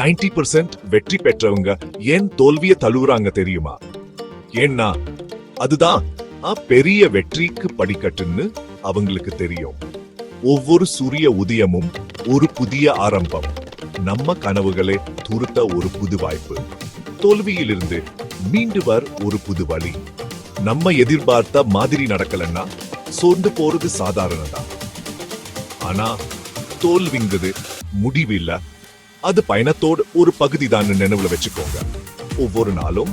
90% வெற்றி பெற்றவங்க ஏன் தோல்விய தழுவுறாங்க தெரியுமா? ஏன்னா அதுதான் பெரிய வெற்றிக்கு படிக்கட்டுன்னு அவங்களுக்கு தெரியும். ஒவ்வொரு சூரிய உதயமும் ஒரு புதிய ஆரம்பம். நம்ம கனவுகளை துருத்த ஒரு புது வாய்ப்பு. தோல்வியிலிருந்து மீண்டு வர் ஒரு புது வழி. நம்ம எதிர்பார்த்த மாதிரி நடக்கலன்னா சோர்ந்து போறது சாதாரணதான். ஆனா தோல்விங்கிறது முடிவில்லை அது பயணத்தோட ஒரு பகுதி தான் நினைவுல வச்சுக்கோங்க. ஒவ்வொரு நாளும்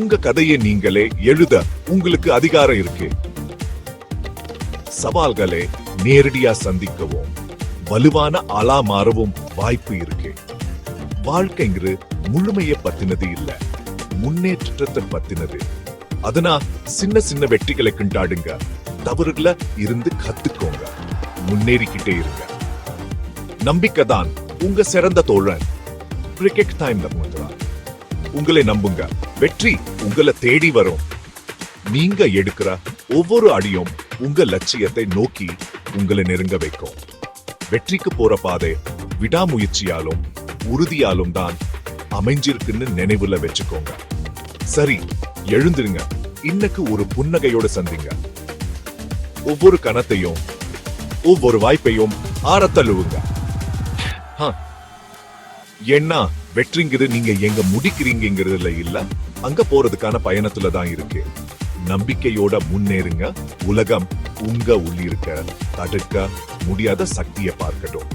உங்க கதையை நீங்களே எழுத உங்களுக்கு அதிகாரம் இருக்கு. சவால்களை நேரடியா சந்திக்கவும் வலுவான ஆளா மாறவும் வாய்ப்பு இருக்கு. வாழ்க்கைங்கிறது முழுமையை பத்தினது இல்ல முன்னேற்றத்தை பத்தினது. அதனா சின்ன சின்ன வெற்றிகளை கிண்டாடுங்க தவறுகளை இருந்து கத்துக்கோங்க முன்னேறிக்கிட்டே இருங்க. நம்பிக்கை தான் உங்க சிறந்த தோழன். கிரிக்கெட் டைம் போன்றார் உங்களை நம்புங்க. வெற்றி உங்களை தேடி வரும். நீங்க எடுக்கிற ஒவ்வொரு அடியும் உங்க லட்சியத்தை நோக்கி உங்களை நெருங்க வைக்கும். வெற்றிக்கு போற பாதை விடாமுயற்சியாலும் உறுதியாலும் தான் அமைஞ்சிருக்குன்னு நினைவுல வச்சுக்கோங்க. சரி எழுந்திருங்க. இன்னைக்கு ஒரு புன்னகையோட சந்திங்க. ஒவ்வொரு கணத்தையும் ஒவ்வொரு வாய்ப்பையும் ஆற தழுவுங்க ஏன்னா வெற்றிங்கிறது நீங்க எங்க முடிக்கிறீங்கிறதுல இல்ல அங்க போறதுக்கான பயணத்துல தான் இருக்கு. நம்பிக்கையோட முன்னேறுங்க. உலகம் உங்க உள்ளிருக்க. தடுக்க முடியாத சக்தியை பார்க்கட்டும்.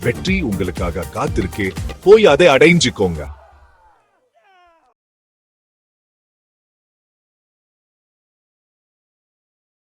வெற்றி உங்களுக்காக காத்திருக்கே. போய் அதை அடைஞ்சுக்கோங்க.